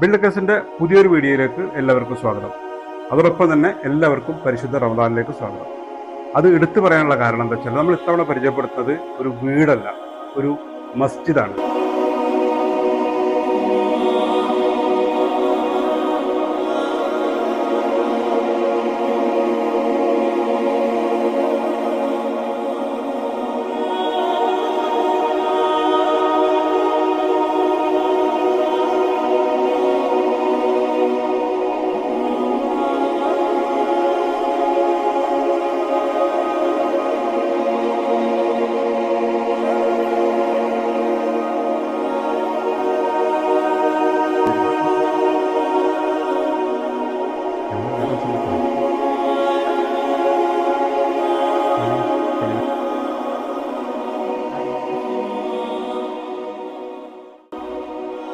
ബിൽഡക്കേഴ്സിന്റെ പുതിയൊരു വീഡിയോയിലേക്ക് എല്ലാവർക്കും സ്വാഗതം. അതോടൊപ്പം തന്നെ എല്ലാവർക്കും പരിശുദ്ധ റമദാനിലേക്ക് സ്വാഗതം. അത് എടുത്തു പറയാനുള്ള കാരണം എന്താ വെച്ചാൽ നമ്മൾ ഇത്തവണ പരിചയപ്പെടുത്തുന്നത് ഒരു വീടല്ല ഒരു മസ്ജിദാണ്.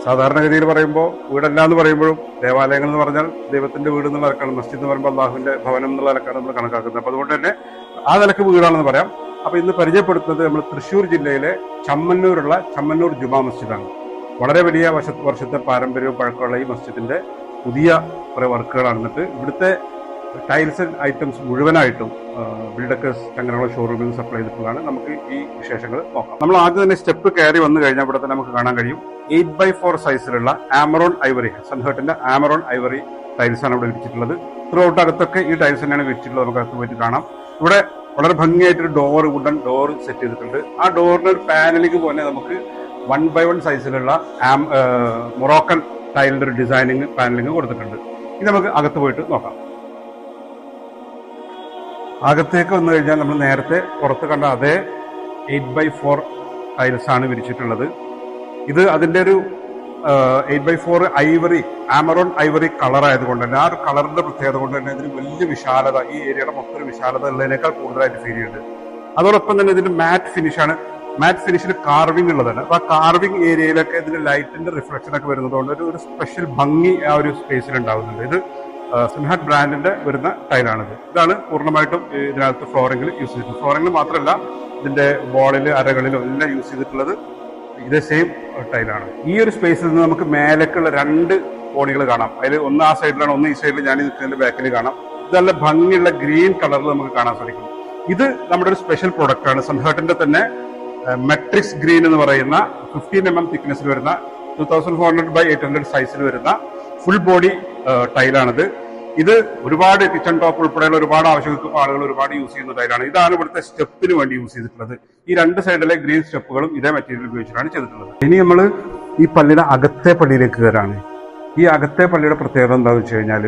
സാധാരണഗതിയിൽ പറയുമ്പോൾ വീടല്ല എന്ന് പറയുമ്പോഴും ദേവാലയങ്ങൾ എന്ന് പറഞ്ഞാൽ ദൈവത്തിന്റെ വീട് എന്നുള്ള നിലക്കാണ് മസ്ജിദ് എന്ന് പറയുമ്പോൾ അള്ളാഹുവിന്റെ ഭവനം എന്നുള്ള നിലക്കാണ് നമ്മൾ കണക്കാക്കുന്നത്. അപ്പൊ അതുകൊണ്ട് തന്നെ ആ നിലയ്ക്ക് വീടാണെന്ന് പറയാം. അപ്പൊ ഇന്ന് പരിചയപ്പെടുത്തുന്നത് നമ്മൾ തൃശ്ശൂർ ജില്ലയിലെ ചമ്മന്നൂരുള്ള ചമ്മന്നൂർ ജുമാ മസ്ജിദാണ്. വളരെ വലിയ വർഷ വർഷത്തെ പാരമ്പര്യവും പഴക്കമുള്ള ഈ മസ്ജിദിന്റെ പുതിയ കുറെ വർക്കുകളാണ്. എന്നിട്ട് ഇവിടുത്തെ ടൈൽസ് ഐറ്റംസ് മുഴുവനായിട്ടും ബിൽഡക്കേഴ്സ് ചങ്ങനകുളം ഷോറൂമിൽ നിന്ന് സപ്ലൈ ചെയ്തിട്ടുള്ളതാണ്. നമുക്ക് ഈ വിശേഷങ്ങൾ നോക്കാം. നമ്മൾ ആദ്യം തന്നെ സ്റ്റെപ്പ് കയറി വന്നു കഴിഞ്ഞാൽ ഇവിടെ തന്നെ നമുക്ക് കാണാൻ കഴിയും. എയ്റ്റ് ബൈ ഫോർ സൈസിലുള്ള ആമറോൺ ഐവറി സൺഹേർട്ടിന്റെ ആമറോൺ ഐവറി ടൈൽസ് ആണ് ഇവിടെ വിരിച്ചിട്ടുള്ളത്. ത്രൂ ഔട്ട് അകത്തൊക്കെ ഈ ടൈൽസ് തന്നെയാണ് വിരിച്ചിട്ടുള്ളത്. നമുക്ക് അകത്ത് പോയിട്ട് കാണാം. ഇവിടെ വളരെ ഭംഗിയായിട്ടൊരു ഡോർ വുഡൻ ഡോർ സെറ്റ് ചെയ്തിട്ടുണ്ട്. ആ ഡോറിന് ഒരു പാനലിംഗ് പോലെ നമുക്ക് വൺ ബൈ വൺ സൈസിലുള്ള ആം മൊറോക്കൻ ടൈലിന്റെ ഒരു ഡിസൈനിങ് പാനലിങ് കൊടുത്തിട്ടുണ്ട്. ഇത് നമുക്ക് അകത്ത് പോയിട്ട് നോക്കാം. അകത്തേക്ക് വന്നു കഴിഞ്ഞാൽ നമ്മൾ നേരത്തെ പുറത്ത് കണ്ട അതേ എയ്റ്റ് ബൈ ഫോർ ടൈൽസ് ആണ് വിരിച്ചിട്ടുള്ളത്. ഇത് അതിന്റെ ഒരു eight by four ivory Amaron ivory colour ആയതുകൊണ്ട് തന്നെ ആ ഒരു കളറിന്റെ പ്രത്യേകത കൊണ്ട് തന്നെ ഇതിന് വലിയ വിശാലത ഈ ഏരിയയുടെ മൊത്തം വിശാലത ഉള്ളതിനേക്കാൾ കൂടുതലായിട്ട് ഫീൽ ചെയ്യുന്നുണ്ട്. അതോടൊപ്പം തന്നെ ഇതിന്റെ മാറ്റ് ഫിനിഷ് ആണ്. മാറ്റ് ഫിനിഷിൽ കാർവിംഗ് ഉള്ളതാണ്. അപ്പൊ ആ കാർവിംഗ് ഏരിയയിലൊക്കെ ഇതിന്റെ ലൈറ്റിന്റെ റിഫ്ലക്ഷൻ ഒക്കെ വരുന്നതുകൊണ്ട് ഒരു സ്പെഷ്യൽ ഭംഗി ആ ഒരു സ്പേസിൽ ഉണ്ടാവുന്നുണ്ട്. ഇത് സിംഹാറ്റ് ബ്രാൻഡിന്റെ വരുന്ന ടൈലാണിത്. ഇതാണ് പൂർണമായിട്ടും ഇതിനകത്ത് ഫ്ലോറിംഗിൽ യൂസ് ചെയ്തിട്ടുള്ളത്. ഫ്ലോറിംഗിൽ മാത്രമല്ല ഇതിന്റെ വാളിൽ അരകളിലും എല്ലാം യൂസ് ചെയ്തിട്ടുള്ളത് ഇതേ സെയിം ടൈലാണ്. ഈ ഒരു സ്പേസിൽ നിന്ന് നമുക്ക് മേലേക്കുള്ള രണ്ട് കോണികൾ കാണാം. അതിൽ ഒന്ന് ആ സൈഡിലാണ് ഒന്ന് ഈ സൈഡിൽ ഞാൻ നിൽക്കുന്നതിന്റെ ബാക്കിൽ കാണാം. ഇത് നല്ല ഭംഗിയുള്ള ഗ്രീൻ കളറിൽ നമുക്ക് കാണാൻ സാധിക്കും. ഇത് നമ്മുടെ ഒരു സ്പെഷ്യൽ പ്രൊഡക്റ്റ് ആണ്. സംഹേട്ടിന്റെ തന്നെ മെട്രിക്സ് ഗ്രീൻ എന്ന് പറയുന്ന ഫിഫ്റ്റീൻ എം എം തിക്നെസ്സിൽ വരുന്ന two thousand four hundred by eight hundred സൈസിൽ വരുന്ന ഫുൾ ബോഡി ടൈലാണിത്. ഇത് ഒരുപാട് കിച്ചൺ ടോപ്പ് ഉൾപ്പെടെയുള്ള ഒരുപാട് ആവശ്യങ്ങൾക്ക് ആളുകൾ ഒരുപാട് യൂസ് ചെയ്യുന്ന ടൈലാണ് ഇതാണ് ഇവിടുത്തെ സ്റ്റെപ്പിന് വേണ്ടി യൂസ് ചെയ്തിട്ടുള്ളത്. ഈ രണ്ട് സൈഡിലെ ഗ്രീൻ സ്റ്റെപ്പുകളും ഇതേ മെറ്റീരിയൽ ഉപയോഗിച്ചിട്ടാണ് ചെയ്തിട്ടുള്ളത്. ഇനി നമ്മൾ ഈ പള്ളിയുടെ അകത്തെ പള്ളിയിലേക്ക് കയറാണ്. ഈ അകത്തെ പള്ളിയുടെ പ്രത്യേകത എന്താണെന്ന് വെച്ച് കഴിഞ്ഞാൽ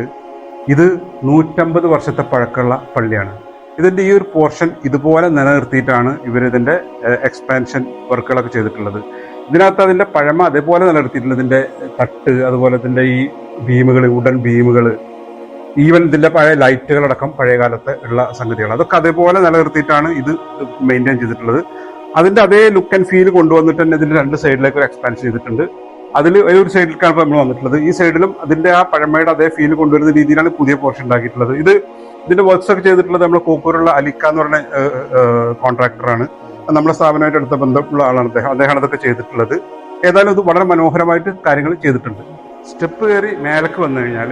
ഇത് നൂറ്റമ്പത് വർഷത്തെ പഴക്കമുള്ള പള്ളിയാണ്. ഇതിന്റെ ഈ ഒരു പോർഷൻ ഇതുപോലെ നിലനിർത്തിയിട്ടാണ് ഇവർ ഇതിന്റെ എക്സ്പാൻഷൻ വർക്കുകളൊക്കെ ചെയ്തിട്ടുള്ളത്. ഇതിനകത്ത് അതിന്റെ പഴമ അതേപോലെ നിലനിർത്തിയിട്ടുള്ളതിന്റെ തട്ട് അതുപോലെ തന്നെ ഈ ഭീമുകൾ ഉടൻ ബീമുകൾ ഈവൻ ഇതിന്റെ പഴയ ലൈറ്റുകളടക്കം പഴയ കാലത്തെ ഉള്ള സംഗതികൾ അതൊക്കെ അതേപോലെ നിലനിർത്തിയിട്ടാണ് ഇത് മെയിന്റെയിൻ ചെയ്തിട്ടുള്ളത്. അതിന്റെ അതേ ലുക്ക് ആൻഡ് ഫീൽ കൊണ്ടുവന്നിട്ട് തന്നെ ഇതിന്റെ രണ്ട് സൈഡിലേക്ക് ഒരു എക്സ്പാൻഷൻ ചെയ്തിട്ടുണ്ട്. അതിൽ ഒരു സൈഡിലേക്കാണ് ഇപ്പോൾ നമ്മൾ വന്നിട്ടുള്ളത്. ഈ സൈഡിലും അതിന്റെ ആ പഴമയുടെ അതേ ഫീൽ കൊണ്ടുവരുന്ന രീതിയിലാണ് പുതിയ പോർഷൻ ഉണ്ടാക്കിയിട്ടുള്ളത്. ഇത് ഇതിന്റെ വർക്ക്സ് ഒക്കെ ചെയ്തിട്ടുള്ളത് നമ്മൾ കോപ്പൂരുള്ള അലിക്ക എന്ന് പറഞ്ഞ കോൺട്രാക്ടറാണ് നമ്മുടെ സ്ഥാപനമായിട്ട് അടുത്ത ബന്ധമുള്ള ആളാണ് അദ്ദേഹം. അദ്ദേഹമാണ് അതൊക്കെ ചെയ്തിട്ടുള്ളത്. ഏതായാലും ഇത് വളരെ മനോഹരമായിട്ട് കാര്യങ്ങൾ ചെയ്തിട്ടുണ്ട്. സ്റ്റെപ്പ് കയറി മേലക്ക് വന്നു കഴിഞ്ഞാൽ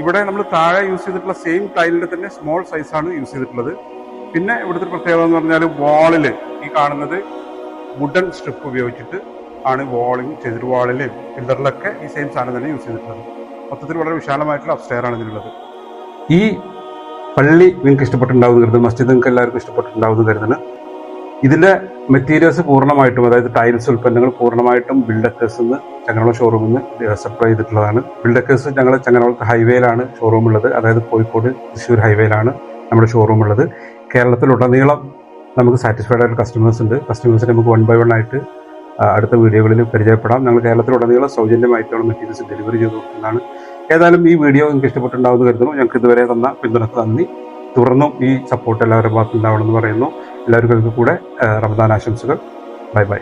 ഇവിടെ നമ്മൾ താഴെ യൂസ് ചെയ്തിട്ടുള്ള സെയിം ടൈലിന്റെ തന്നെ സ്മോൾ സൈസാണ് യൂസ് ചെയ്തിട്ടുള്ളത്. പിന്നെ ഇവിടുത്തെ പ്രത്യേകത എന്ന് പറഞ്ഞാൽ വാളിൽ ഈ കാണുന്നത് വുഡൻ സ്ട്രിപ്പ് ഉപയോഗിച്ചിട്ട് ആണ് വാളിങ് ചെയ്തിട്ട് വാളിലും പില്ലറിലൊക്കെ ഈ സെയിം സാധനം തന്നെ യൂസ് ചെയ്തിട്ടുള്ളത്. മൊത്തത്തിൽ വളരെ വിശാലമായിട്ടുള്ള അപ്സ്റ്റെയർ ആണ് ഇതിലുള്ളത്. ഈ പള്ളി നിങ്ങൾക്ക് ഇഷ്ടപ്പെട്ടുണ്ടാവുന്നു കരുതുന്നു. മസ്ജിദ് നിങ്ങൾക്ക് എല്ലാവർക്കും ഇഷ്ടപ്പെട്ടുണ്ടാവുന്നു കരുതുന്നു. ഇതിന്റെ മെറ്റീരിയൽസ് പൂർണമായിട്ടും അതായത് ടൈൽസ് ഉൽപ്പന്നങ്ങൾ പൂർണമായിട്ടും ബിൽഡക്കേഴ്സ് നിന്ന് ചങ്ങനകുളം ഷോറൂമിൽ നിന്ന് സപ്ലൈ ചെയ്തിട്ടുള്ളതാണ്. ബിൽഡക്കേഴ്സ് ഞങ്ങൾ ചങ്ങനകുളത്ത് ഹൈവേയിലാണ് ഷോറൂം ഉള്ളത്. അതായത് കോഴിക്കോട് തൃശ്ശൂർ ഹൈവേയിലാണ് നമ്മുടെ ഷോറൂം ഉള്ളത്. കേരളത്തിലുടനീളം നമുക്ക് സാറ്റിസ്ഫൈഡ് ആയിട്ടുള്ള കസ്റ്റമേഴ്സ് ഉണ്ട്. കസ്റ്റമേഴ്സിന് നമുക്ക് വൺ ബൈ വൺ ആയിട്ട് അടുത്ത വീഡിയോകളിൽ പരിചയപ്പെടാം. ഞങ്ങൾ കേരളത്തിലുടനീളം സൗജന്യമായിട്ടുള്ള മെറ്റീരിയൽസ് ഡെലിവറി ചെയ്തു കൊടുക്കുന്നതാണ്. ഏതായാലും ഈ വീഡിയോ നിങ്ങൾക്ക് ഇഷ്ടപ്പെട്ടുണ്ടാവുമെന്ന് കരുതുന്നു. ഞങ്ങൾക്ക് ഇതുവരെ തന്ന പിന്തുണക്ക് നന്ദി. തുടർന്നും ഈ സപ്പോർട്ട് എല്ലാവരുടെ ഭാഗത്തുനിന്നുണ്ടാവണമെന്ന് പറയുന്നു. എല്ലാവർക്കും കൂടെ റമദാൻ ആശംസകൾ. Bye bye.